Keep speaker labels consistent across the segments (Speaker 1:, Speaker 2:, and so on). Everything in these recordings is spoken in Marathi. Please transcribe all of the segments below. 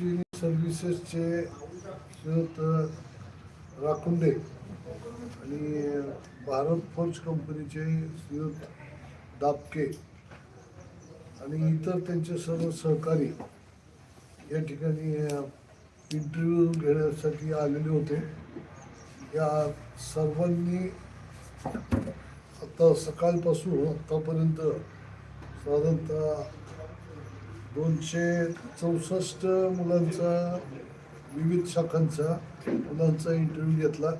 Speaker 1: अश्विनी सर्व्हिसेसचे श्रीयुत राखुंडे आणि भारत फोर्ज कंपनीचे श्रीयुत दापके आणि इतर त्यांचे सर्व सहकारी या ठिकाणी इंटरव्ह्यू घेण्यासाठी आलेले होते. या सर्वांनी आता सकाळपासून आत्तापर्यंत साधारणतः दोनशे चौसष्ट मुलांचा विविध शाखांचा मुलांचा इंटरव्ह्यू घेतला.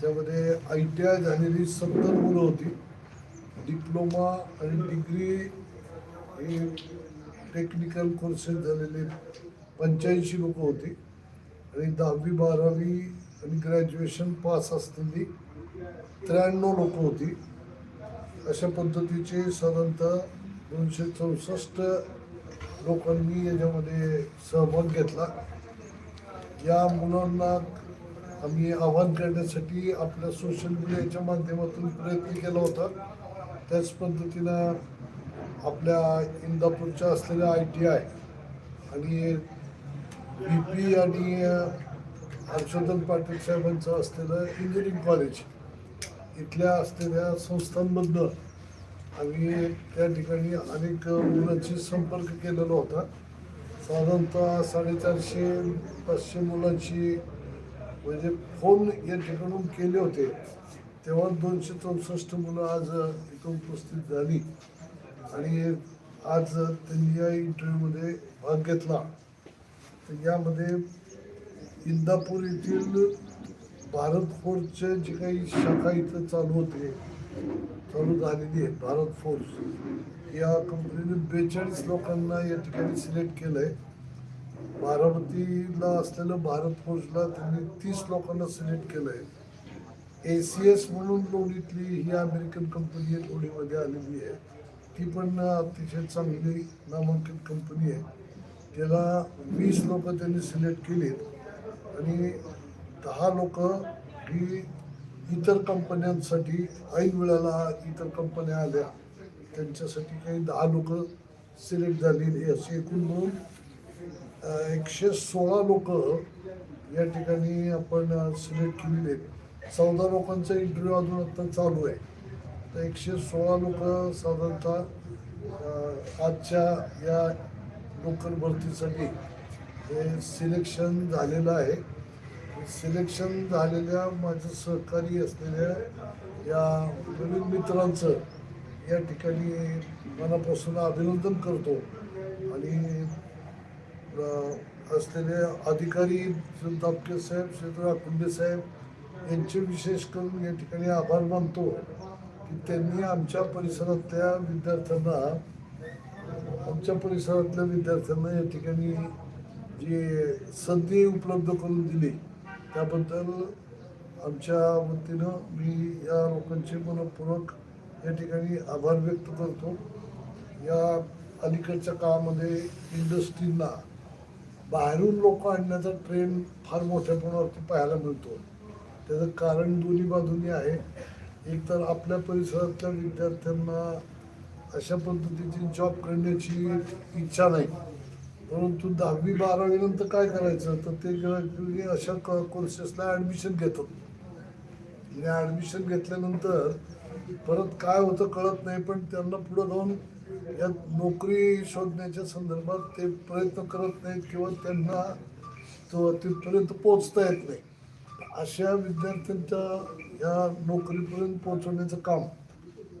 Speaker 1: त्यामध्ये आय टी आय झालेली सत्तर मुलं होती. डिप्लोमा आणि डिग्री हे टेक्निकल कोर्सेस झालेले पंच्याऐंशी लोक होती. आणि दहावी बारावी आणि ग्रॅज्युएशन पास असलेली त्र्याण्णव लोक होती. अशा पद्धतीचे साधारणतः दोनशे चौसष्ट लोकांनी याच्यामध्ये सहभाग घेतला. या मुलांना आम्ही आवाहन करण्यासाठी आपल्या सोशल मीडियाच्या माध्यमातून प्रयत्न केला होता. त्याच पद्धतीनं आपल्या इंदापूरच्या असलेल्या आय टी आय आणि बी पी आणि हर्षवर्धन पाटील साहेबांचं असलेलं इंजिनिअरिंग कॉलेज इथल्या असलेल्या संस्थांमधनं आम्ही त्या ठिकाणी अनेक मुलांशी संपर्क केलेला होता. साधारणतः साडेचारशे पाचशे मुलांशी म्हणजे फोन या ठिकाणून केले होते. तेव्हा दोनशे चौसष्ट मुलं आज इथं उपस्थित झाली. आणि आज त्यांनी या इंटरव्ह्यूमध्ये भाग घेतला. तर यामध्ये इंदापूर येथील भारत फोर्सचे जे काही शाखा इथं चालू होते चालू झालेली आहे भारत फोर्स या कंपनीने बेचाळीस लोकांना या ठिकाणी सिलेक्ट केलं आहे बारामतीला असलेलं भारत फोर्सला त्यांनी तीस लोकांना सिलेक्ट केलं आहे ए सी एस म्हणून लोणीतली ही अमेरिकन कंपनी आहे लोणीमध्ये आलेली आहे ती पण अतिशय चांगली नामांकित कंपनी आहे त्याला वीस लोक त्यांनी सिलेक्ट केलीत आणि दहा लोक ही इतर कंपन्यांसाठी ऐन वेळेला इतर कंपन्या आल्या त्यांच्यासाठी काही दहा लोक सिलेक्ट झालेली असे एकूण म्हणून एकशे सोळा लोक या ठिकाणी आपण सिलेक्ट केलेले आहेत. चौदा लोकांचा इंटरव्ह्यू अजून आत्ता चालू आहे. तर एकशे सोळा लोक साधारणतः आजच्या या लोकल भरतीसाठी हे सिलेक्शन झालेलं आहे. सिलेक्शन झालेल्या माझं सहकारी असलेल्या या नवीन मित्रांचं या ठिकाणी मनापासून अभिनंदन करतो. आणि असलेले अधिकारी दापके साहेब श्री कुंडे साहेब यांचे विशेष करून या ठिकाणी आभार मानतो की त्यांनी आमच्या परिसरातल्या विद्यार्थ्यांना आमच्या परिसरातल्या विद्यार्थ्यांना या ठिकाणी जी संधी उपलब्ध करून दिली. त्याबद्दल आमच्या वतीनं मी या लोकांचे मनपूर्वक या ठिकाणी आभार व्यक्त करतो. या अलीकडच्या काळामध्ये इंडस्ट्रींना बाहेरून लोक आणण्याचा ट्रेंड फार मोठ्या प्रमाणावरती पाहायला मिळतो. त्याचं कारण दोन्ही बाजूनी आहे. एक तर आपल्या परिसरातल्या विद्यार्थ्यांना अशा पद्धतीची जॉब करण्याची इच्छा नाही. परंतु दहावी बारावी नंतर काय करायचं? तर ते अशा कोर्सेसला ॲडमिशन घेतात. आणि ॲडमिशन घेतल्यानंतर परत काय होतं कळत नाही पण त्यांना पुढं जाऊन या नोकरी शोधण्याच्या संदर्भात ते प्रयत्न करत नाहीत किंवा त्यांना तो तिथपर्यंत पोचता येत नाही. अशा विद्यार्थ्यांच्या या नोकरीपर्यंत पोचवण्याचं काम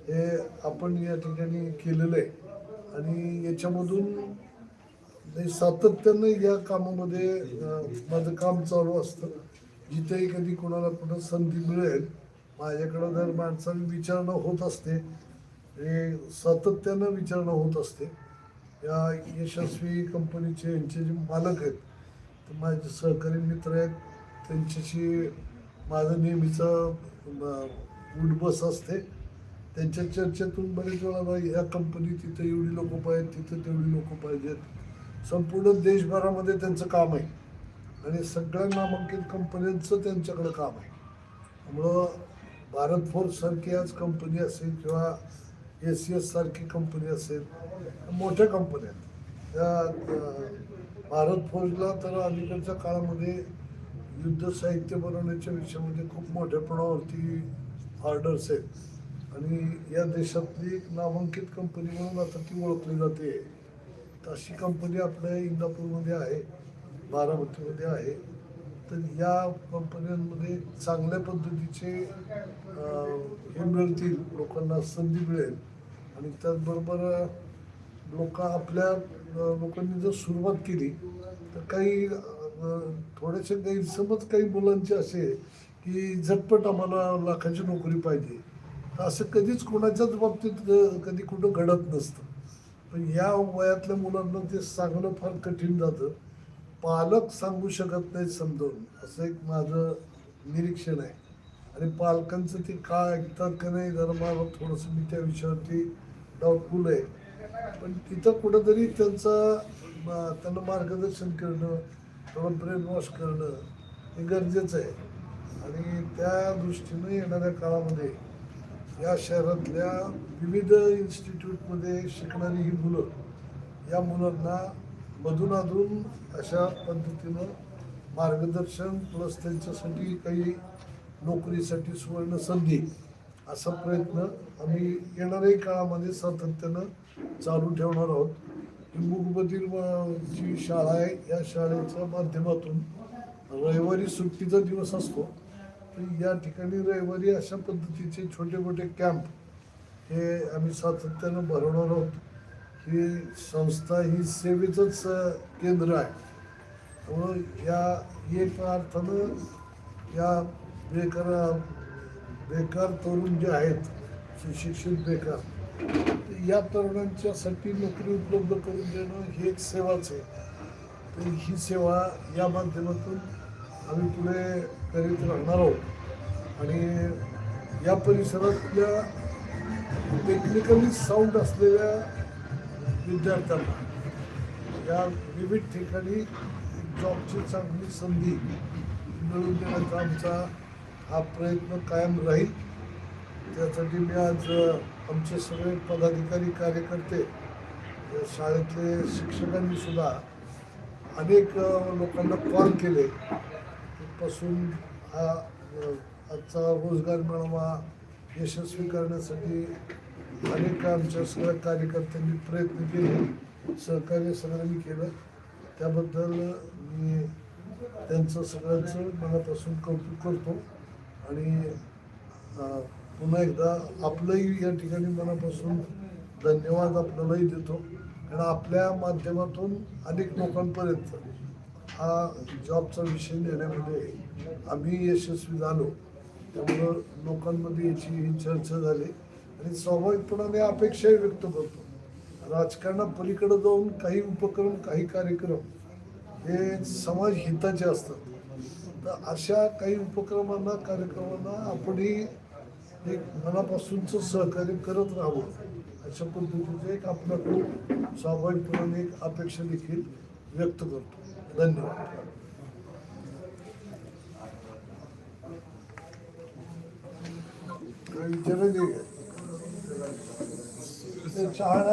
Speaker 1: हे आपण या ठिकाणी केलेलं आहे. आणि याच्यामधून नाही सातत्यानं या कामामध्ये माझं काम चालू असतं. जिथेही कधी कोणाला कुठं संधी मिळेल माझ्याकडं जर माणसाने विचारणा होत असते हे सातत्यानं विचारणा होत असते. या यशस्वी कंपनीचे यांचे जे मालक आहेत ते माझे सहकारी मित्र आहेत त्यांच्याशी माझं नेहमीचं उठबस असते. त्यांच्या चर्चेतून बरेच वेळा या कंपनीत तिथं एवढी लोक पाहिजेत तिथं तेवढी लोक पाहिजेत. संपूर्ण देशभरामध्ये त्यांचं काम आहे. आणि सगळ्या नामांकित कंपन्यांचं त्यांच्याकडं काम आहे. त्यामुळं भारत फोर्स सारखी आज कंपनी असेल किंवा एस सी एस सारखी कंपनी असेल मोठ्या कंपन्या आहेत. त्या भारत फोर्सला तर अलीकडच्या काळामध्ये युद्ध साहित्य बनवण्याच्या विषयामध्ये खूप मोठ्या प्रमाणावरती ऑर्डर्स आहेत. आणि या देशातली नामांकित कंपनी म्हणून आता ती ओळखली जाते. तर अशी कंपनी आपल्या इंदापूरमध्ये आहे बारामतीमध्ये आहे. तर या कंपन्यांमध्ये चांगल्या पद्धतीचे हे मिळतील लोकांना संधी मिळेल. आणि त्याचबरोबर लोक आपल्या लोकांनी जर सुरुवात केली तर काही थोडेसे गैरसमज काही मुलांचे असे की झटपट आम्हाला लाखाची नोकरी पाहिजे. असं कधीच कोणाच्याच बाबतीत कधी कुठं घडत नसतं. पण या वयातल्या मुलांना ते सांगणं फार कठीण जातं. पालक सांगू शकत नाही समजावून. असं एक माझं निरीक्षण आहे. आणि पालकांचं ते का ऐकतात का नाही जरा मला थोडंसं मी त्या विषयावरती डाऊटफुल आहे. पण तिथं कुठंतरी त्यांचा त्यांना मार्गदर्शन करणं थोडं ब्रेन वॉश करणं हे गरजेचं आहे. आणि त्या दृष्टीनं येणाऱ्या काळामध्ये या शहरातल्या विविध इन्स्टिट्यूटमध्ये शिकणारी ही मुलं या मुलांना मधून अधून अशा पद्धतीनं मार्गदर्शन प्लस त्यांच्यासाठी काही नोकरीसाठी सुवर्ण संधी असा प्रयत्न आम्ही येणाऱ्याही काळामध्ये सातत्यानं चालू ठेवणार आहोत. ही जी शाळा आहे या शाळेच्या माध्यमातून रविवारी सुट्टीचा दिवस असतो. आणि या ठिकाणी रविवारी अशा पद्धतीचे छोटे मोठे कॅम्प हे आम्ही सातत्यानं भरवणार आहोत. ही संस्था ही सेवेचंच केंद्र आहे. त्यामुळं या एक अर्थानं या बेकार बेकार तरुण जे आहेत सुशिक्षित बेकार तर या तरुणांच्यासाठी नोकरी उपलब्ध करून देणं ही एक सेवाच आहे. तर ही सेवा या माध्यमातून आम्ही पुढे करीत राहणार आहोत. आणि या परिसरातल्या टेक्निकली साऊंड असलेल्या विद्यार्थ्यांना या विविध ठिकाणी जॉबची चांगली संधी मिळवून देण्याचा आमचा हा प्रयत्न कायम राहील. त्यासाठी मी आज आमचे सगळे पदाधिकारी कार्यकर्ते शाळेतले शिक्षकांनी सुद्धा अनेक लोकांना कॉल केले. पासून हा आजचा रोजगार मेळावा यशस्वी करण्यासाठी अनेक आमच्या सगळ्या कार्यकर्त्यांनी प्रयत्न केले सहकार्य सगळ्यांनी केलं. त्याबद्दल मी त्यांचं सगळ्यांचं मनापासून कौतुक करतो आणि पुन्हा एकदा आपलंही या ठिकाणी मनापासून धन्यवाद आपल्यालाही देतो. कारण आपल्या माध्यमातून अनेक लोकांपर्यंत हा जॉबचा विषय नेण्यामध्ये आम्ही यशस्वी झालो. त्यामुळं लोकांमध्ये याची ही चर्चा झाली. आणि स्वाभाविकपणाने अपेक्षाही व्यक्त करतो. राजकारणापलीकडे जाऊन काही उपक्रम काही कार्यक्रम हे समाज हिताचे असतात. तर अशा काही उपक्रमांना कार्यक्रमांना आपणही एक मनापासूनचं सहकार्य करत राहावं. अशा पद्धतीचं एक आपल्याकडून स्वाभाविकपणाने एक अपेक्षा देखील व्यक्त करतो. धन्यवाद काय विचारायचे चहा